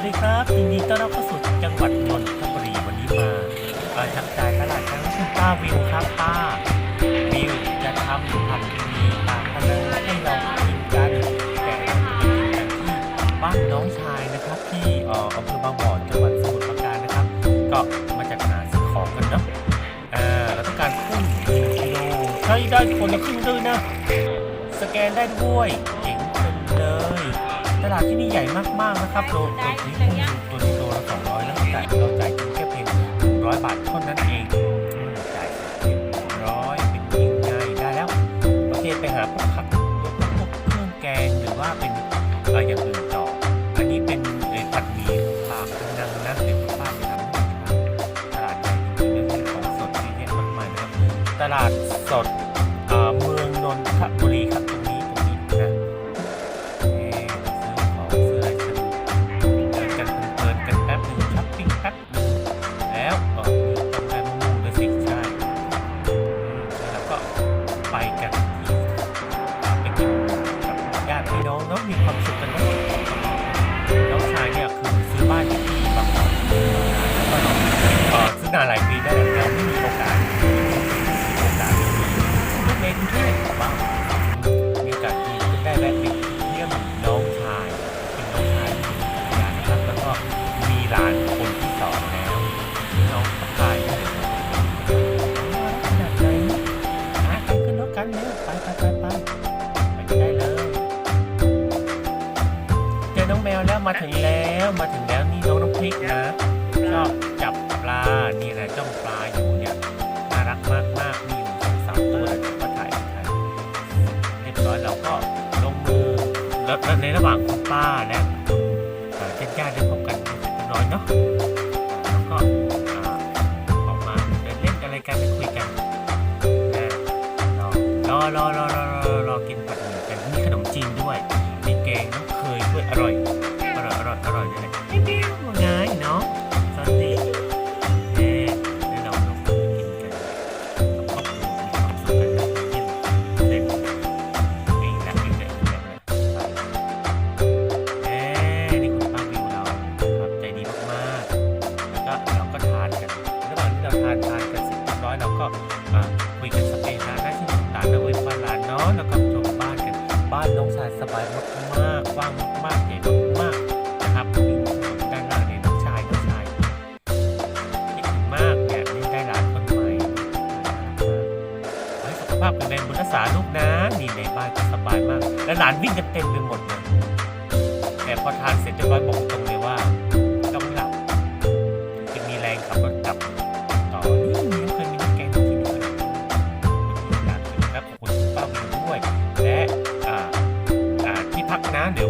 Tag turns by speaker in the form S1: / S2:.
S1: วัสดีครับยินดีต้อนรับเข้าสู่จังหวัดนนทบุรีวันนี้มาเอ่อจับจ่ายตลาดครั้งคุณป้าวิวครับป้าวิวจะทำผัดมีปากพนังให้เรากินกันแต่กินกันที่บ้านน้องชายนะครับ ที่ออำเภอบางบ่อจังหวัดสมุทรปราการนะครับ ก็มาจากหาซื้อของกันเนาะเราต้องการกุ้งหนึ่งกิโลใช้ได้คนละครึ่งด้วยนะสแกนได้ด้วยเจ๋งเป็นเลย ตลาดที่นี่ใหญ่มากๆนะครับโลตัวนี้ตัวนี้โลละ200แล้วจ่ายเราจ่ายเพียงแค่เพียง100บาทเท่านั้นเองจ่ายเพียง100เป็นยังไงได้แล้วโอเคไปหาพวกผักพวกเครื่องแกงหรือว่าเป็นเอ่ออย่างอื่นต่อ อันนี้เป็นเอ่อผัดหมี่ผักนังนะเดี๋ยวป้าไปทำให้ดูครับตลาดใหญ่จริงๆแล้วมีของสดเยอะแยะมากมายนะครับตลาดสด มีความสุขกันเนาะน้องชายเนี่ยคือ มาถึงแล้วมาถึงแล้วนี่น้องน้ำพริกนะชอบจับปลานี่แหละจ้องปลาอยู่เนี่ยน่ารักมากมากมีอยู่สองสามตัวเลยก็ถ่ายถ่ายเรียบร้อยเราก็ลงมือแล้วในระหว่างคุณป้าและคุณเอ่อญาติๆได้พบกันเรียบร้อยเนาะแล้วก็ออกมาเดินเล่นอะไรกันคุยกันรอรอรอรอรอรอรอกินผัดหมี่กันมีขนมจีนด้วยมีแกงน้ำเคยด้วยอร่อย อร่อยอร่อยอร่อยเลยนะเปี้ยวๆไงเนาะสวัสดีเอ๊ะเดี๋ยวเราลงมือกินกันกับครอบครัวมีความสุขกันนะกินเสร็จเองนะอยู่เนี่ยอยู่เนี่ยไปเอ๊ะนี่คุณป้าวิวเราครับใจดีมากๆแล้วก็เราก็ทานกันระหว่างที่เราทานทานกันเสร็จเรียบร้อยเราก็อ่าคุยกันสเปนนะได้ที่ต่างๆนะเว้ยฟ้าหลานเนาะแล้วก็ชมบ้านกันบ้านน้องชายสบายมากมากๆกว้างมากๆใหญ่มากๆ ภาพแข็งแมงบุญรักษาลูกนะนี่ในบ้านก็สบายมาก และหลานวิ่งกันเต็มไปหมดเลยแต่พอทานเสร็จเรียบร้อยบอกตรงเลยว่าต้องหลับจะมีแรงขับรถกลับต่อนี่มีน้ำเคยมีน้ำแกงที่ด้วยนะขอบคุณป้าวิวด้วย และที่พักนะเดี๋ยว